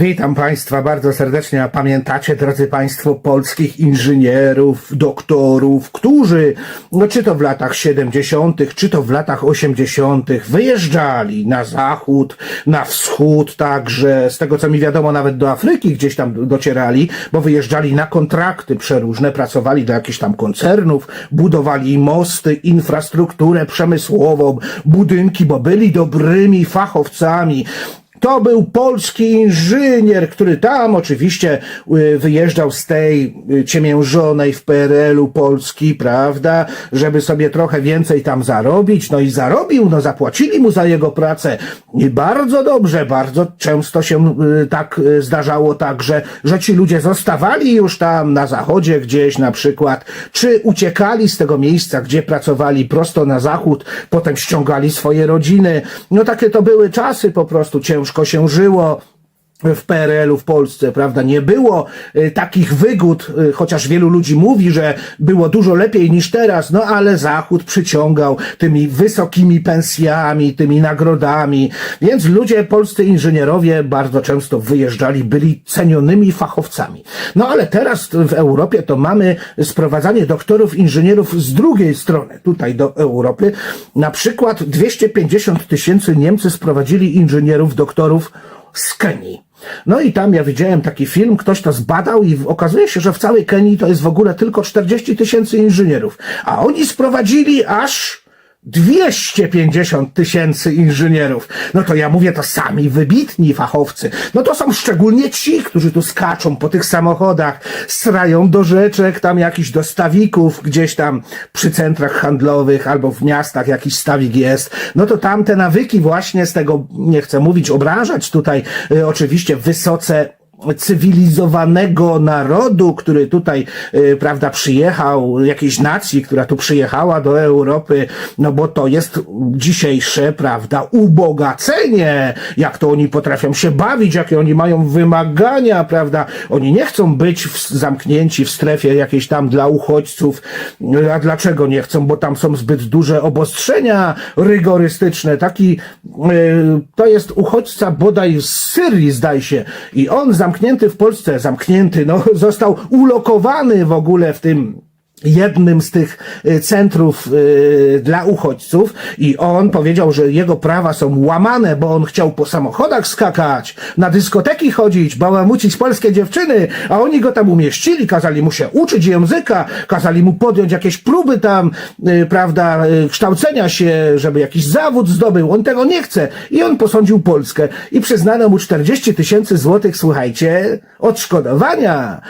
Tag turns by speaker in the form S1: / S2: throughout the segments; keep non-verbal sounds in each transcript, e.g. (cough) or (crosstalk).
S1: Witam Państwa bardzo serdecznie. A pamiętacie, drodzy Państwo, polskich inżynierów, doktorów, którzy, no czy to w latach 70., czy to w latach 80., wyjeżdżali na zachód, na wschód, także z tego co mi wiadomo, nawet do Afryki gdzieś tam docierali, bo wyjeżdżali na kontrakty przeróżne, pracowali dla jakichś tam koncernów, budowali mosty, infrastrukturę przemysłową, budynki, bo byli dobrymi fachowcami. To był polski inżynier, który tam oczywiście y, wyjeżdżał z tej y, ciemiężonej w PRL-u Polski, prawda, żeby sobie trochę więcej tam zarobić. No i zarobił, no zapłacili mu za jego pracę i bardzo dobrze, bardzo często się y, tak zdarzało tak, że, ci ludzie zostawali już tam na zachodzie gdzieś na przykład, czy uciekali z tego miejsca, gdzie pracowali prosto na zachód, potem ściągali swoje rodziny. No takie to były czasy po prostu ciężko się żyło w PRL-u w Polsce, prawda? Nie było y, takich wygód, y, chociaż wielu ludzi mówi, że było dużo lepiej niż teraz, no ale Zachód przyciągał tymi wysokimi pensjami, tymi nagrodami, więc ludzie, polscy inżynierowie bardzo często wyjeżdżali, byli cenionymi fachowcami. No ale teraz w Europie to mamy sprowadzanie doktorów inżynierów z drugiej strony, tutaj do Europy. Na przykład 250 tysięcy Niemcy sprowadzili inżynierów, doktorów z Kenii. No i tam ja widziałem taki film, ktoś to zbadał i okazuje się, że w całej Kenii to jest w ogóle tylko 40 tysięcy inżynierów, a oni sprowadzili aż 250 tysięcy inżynierów. No to ja mówię, to sami wybitni fachowcy. No to są szczególnie ci, którzy tu skaczą po tych samochodach, srają do rzeczek, tam jakichś dostawików gdzieś tam przy centrach handlowych albo w miastach jakiś stawik jest. No to tam te nawyki właśnie z tego, nie chcę mówić, obrażać tutaj, y, oczywiście wysoce cywilizowanego narodu, który tutaj, y, prawda, przyjechał, jakiejś nacji, która tu przyjechała do Europy, no bo to jest dzisiejsze, prawda, ubogacenie, jak to oni potrafią się bawić, jakie oni mają wymagania, prawda, oni nie chcą być w, zamknięci w strefie jakiejś tam dla uchodźców, a dlaczego nie chcą, bo tam są zbyt duże obostrzenia rygorystyczne, taki, y, to jest uchodźca bodaj z Syrii, zdaje się, i on zamknięty w Polsce, zamknięty, no, (laughs) został ulokowany w ogóle w tym jednym z tych y, centrów y, dla uchodźców i on powiedział, że jego prawa są łamane, bo on chciał po samochodach skakać, na dyskoteki chodzić, bałamucić polskie dziewczyny, a oni go tam umieścili, kazali mu się uczyć języka, kazali mu podjąć jakieś próby tam, y, prawda, kształcenia się, żeby jakiś zawód zdobył. On tego nie chce i on posądził Polskę i przyznano mu 40 tysięcy złotych, słuchajcie, odszkodowania.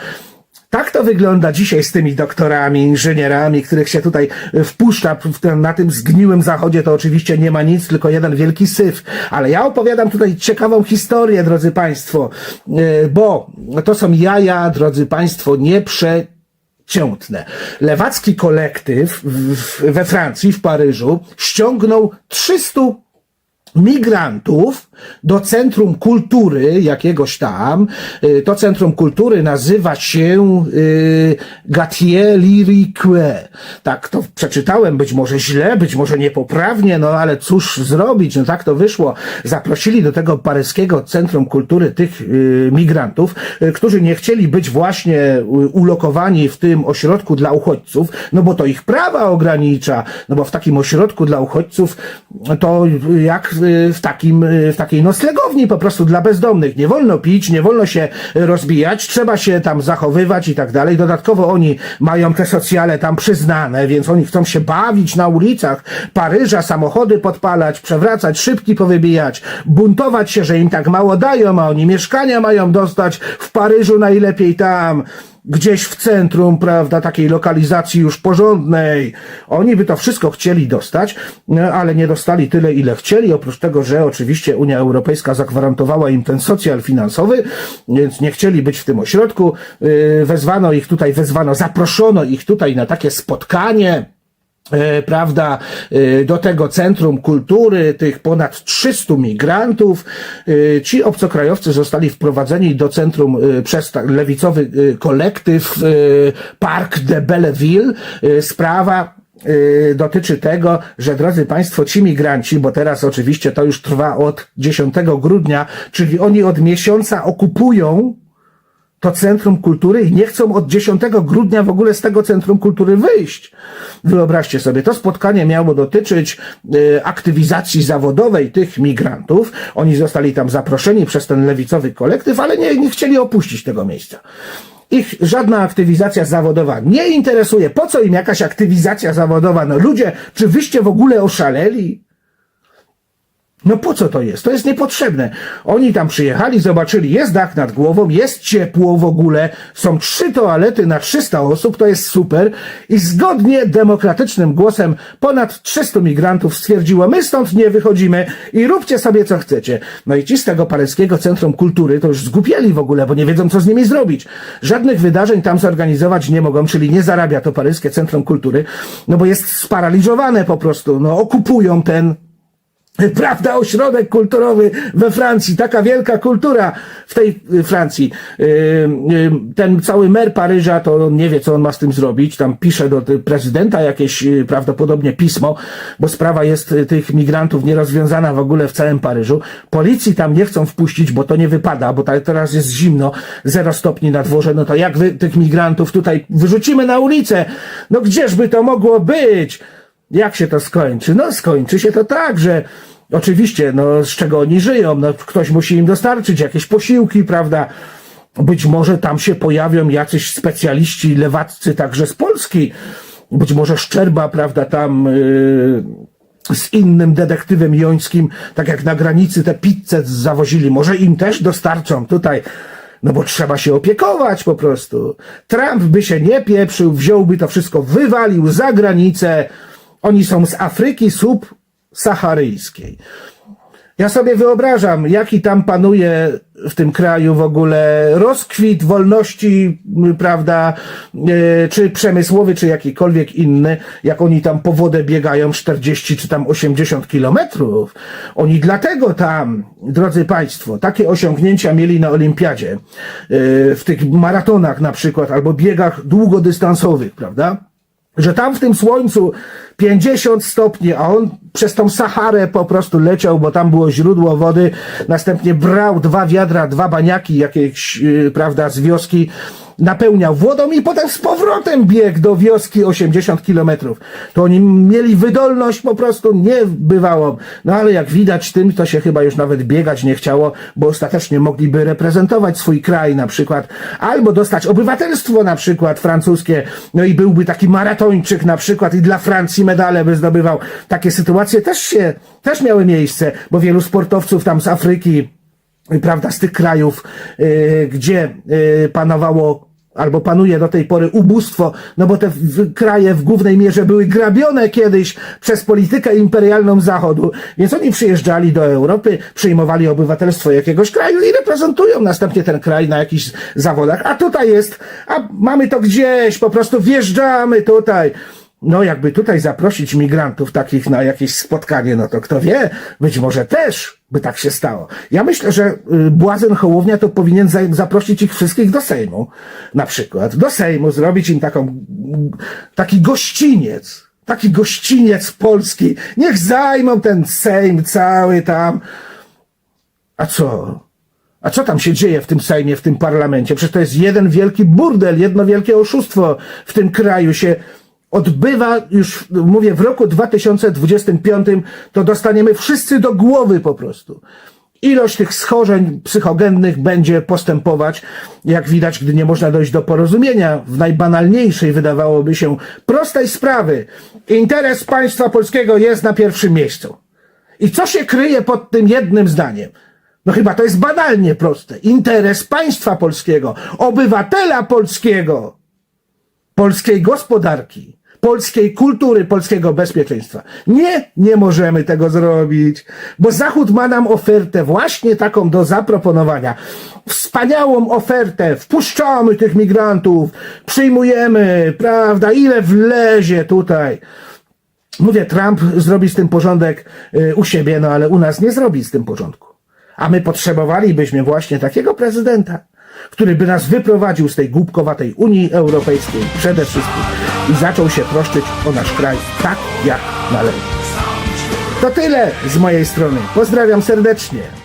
S1: Tak to wygląda dzisiaj z tymi doktorami, inżynierami, których się tutaj wpuszcza w ten, na tym zgniłym zachodzie. To oczywiście nie ma nic, tylko jeden wielki syf. Ale ja opowiadam tutaj ciekawą historię, drodzy Państwo, yy, bo to są jaja, drodzy Państwo, nieprzeciętne. Lewacki kolektyw w, w, we Francji, w Paryżu, ściągnął 300 migrantów do Centrum Kultury jakiegoś tam. Y, To Centrum Kultury nazywa się y, Gatier Lirique. Tak to przeczytałem, być może źle, być może niepoprawnie, no ale cóż zrobić, no tak to wyszło. Zaprosili do tego paryskiego Centrum Kultury tych y, migrantów, którzy nie chcieli być właśnie ulokowani w tym ośrodku dla uchodźców, no bo to ich prawa ogranicza, no bo w takim ośrodku dla uchodźców to jak y, w takim, y, w takiej noclegowni po prostu dla bezdomnych. Nie wolno pić, nie wolno się rozbijać, trzeba się tam zachowywać i tak dalej. Dodatkowo oni mają te socjale tam przyznane, więc oni chcą się bawić na ulicach Paryża, samochody podpalać, przewracać, szybki powybijać, buntować się, że im tak mało dają, a oni mieszkania mają dostać w Paryżu najlepiej tam gdzieś w centrum, prawda, takiej lokalizacji już porządnej. Oni by to wszystko chcieli dostać, no, ale nie dostali tyle, ile chcieli, oprócz tego, że oczywiście Unia Europejska zagwarantowała im ten socjal finansowy, więc nie chcieli być w tym ośrodku. Yy, Wezwano ich tutaj, wezwano, zaproszono ich tutaj na takie spotkanie, e, prawda, e, do tego Centrum Kultury, tych ponad 300 migrantów. E, Ci obcokrajowcy zostali wprowadzeni do centrum e, przez lewicowy e, kolektyw e, Parc de Belleville. E, Sprawa dotyczy tego, że drodzy Państwo, ci migranci, bo teraz oczywiście to już trwa od 10 grudnia, czyli oni od miesiąca okupują to Centrum Kultury i nie chcą od 10 grudnia w ogóle z tego Centrum Kultury wyjść. Wyobraźcie sobie, to spotkanie miało dotyczyć y, aktywizacji zawodowej tych migrantów. Oni zostali tam zaproszeni przez ten lewicowy kolektyw, ale nie, nie chcieli opuścić tego miejsca. Ich żadna aktywizacja zawodowa nie interesuje. Po co im jakaś aktywizacja zawodowa? No ludzie, czy wyście w ogóle oszaleli? No po co to jest? To jest niepotrzebne. Oni tam przyjechali, zobaczyli, jest dach nad głową, jest ciepło w ogóle, są trzy toalety na 300 osób, to jest super. I zgodnie demokratycznym głosem ponad 300 migrantów stwierdziło, my stąd nie wychodzimy i róbcie sobie co chcecie. No i ci z tego paryskiego Centrum Kultury to już zgubieli w ogóle, bo nie wiedzą co z nimi zrobić. Żadnych wydarzeń tam zorganizować nie mogą, czyli nie zarabia to paryskie Centrum Kultury, no bo jest sparaliżowane po prostu, no okupują ten Prawda, ośrodek kulturowy we Francji, taka wielka kultura w tej y, Francji. Y, y, Ten cały mer Paryża to on nie wie, co on ma z tym zrobić. Tam pisze do prezydenta jakieś prawdopodobnie pismo, bo sprawa jest tych migrantów nierozwiązana w ogóle w całym Paryżu. Policji tam nie chcą wpuścić, bo to nie wypada, bo teraz jest zimno, zero stopni na dworze. No to jak wy tych migrantów tutaj wyrzucimy na ulicę? No gdzieżby to mogło być? Jak się to skończy? No skończy się to tak, że oczywiście, no z czego oni żyją? No ktoś musi im dostarczyć jakieś posiłki, prawda? Być może tam się pojawią jacyś specjaliści lewaccy także z Polski. Być może Szczerba, prawda, tam yy, z innym detektywem jońskim, tak jak na granicy te pizzę zawozili. Może im też dostarczą tutaj no bo trzeba się opiekować po prostu. Trump by się nie pieprzył, wziąłby to wszystko, wywalił za granicę. Oni są z Afryki subsaharyjskiej. Ja sobie wyobrażam, jaki tam panuje w tym kraju w ogóle rozkwit wolności, prawda, e, czy przemysłowy, czy jakikolwiek inny, jak oni tam po wodę biegają 40 czy tam 80 kilometrów. Oni dlatego tam, drodzy Państwo, takie osiągnięcia mieli na olimpiadzie, e, w tych maratonach na przykład, albo biegach długodystansowych, prawda? Że tam w tym słońcu 50 stopni, a on przez tą Saharę po prostu leciał, bo tam było źródło wody, następnie brał dwa wiadra, dwa baniaki jakieś, yy, prawda, z wioski, napełniał wodą i potem z powrotem biegł do wioski 80 kilometrów. To oni mieli wydolność po prostu niebywałą. No ale jak widać tym, to się chyba już nawet biegać nie chciało, bo ostatecznie mogliby reprezentować swój kraj na przykład, albo dostać obywatelstwo na przykład francuskie, no i byłby taki maratończyk na przykład i dla Francji medale by zdobywał. Takie sytuacje też się, też miały miejsce, bo wielu sportowców tam z Afryki, prawda, z tych krajów, yy, gdzie yy, panowało albo panuje do tej pory ubóstwo, no bo te w, kraje w głównej mierze były grabione kiedyś przez politykę imperialną Zachodu, więc oni przyjeżdżali do Europy, przyjmowali obywatelstwo jakiegoś kraju i reprezentują następnie ten kraj na jakichś zawodach, a tutaj jest, a mamy to gdzieś, po prostu wjeżdżamy tutaj. No, jakby tutaj zaprosić migrantów takich na jakieś spotkanie, no to kto wie, być może też by tak się stało. Ja myślę, że y, Błazen Hołownia to powinien za- zaprosić ich wszystkich do Sejmu, na przykład. Do Sejmu, zrobić im taką, taki gościniec, taki gościniec polski. Niech zajmą ten Sejm cały tam. A co? A co tam się dzieje w tym Sejmie, w tym parlamencie? Przecież to jest jeden wielki burdel, jedno wielkie oszustwo w tym kraju się odbywa już, mówię, w roku 2025 to dostaniemy wszyscy do głowy po prostu. Ilość tych schorzeń psychogennych będzie postępować, jak widać, gdy nie można dojść do porozumienia w najbanalniejszej, wydawałoby się, prostej sprawy. Interes państwa polskiego jest na pierwszym miejscu. I co się kryje pod tym jednym zdaniem? No chyba to jest banalnie proste. Interes państwa polskiego, obywatela polskiego, polskiej gospodarki, polskiej kultury, polskiego bezpieczeństwa. Nie, nie możemy tego zrobić, bo Zachód ma nam ofertę właśnie taką do zaproponowania. Wspaniałą ofertę, wpuszczamy tych migrantów, przyjmujemy, prawda, ile wlezie tutaj. Mówię, Trump zrobi z tym porządek y, u siebie, no ale u nas nie zrobi z tym porządku. A my potrzebowalibyśmy właśnie takiego prezydenta, który by nas wyprowadził z tej głupkowatej Unii Europejskiej przede wszystkim i zaczął się troszczyć o nasz kraj tak, jak należy. To tyle z mojej strony. Pozdrawiam serdecznie.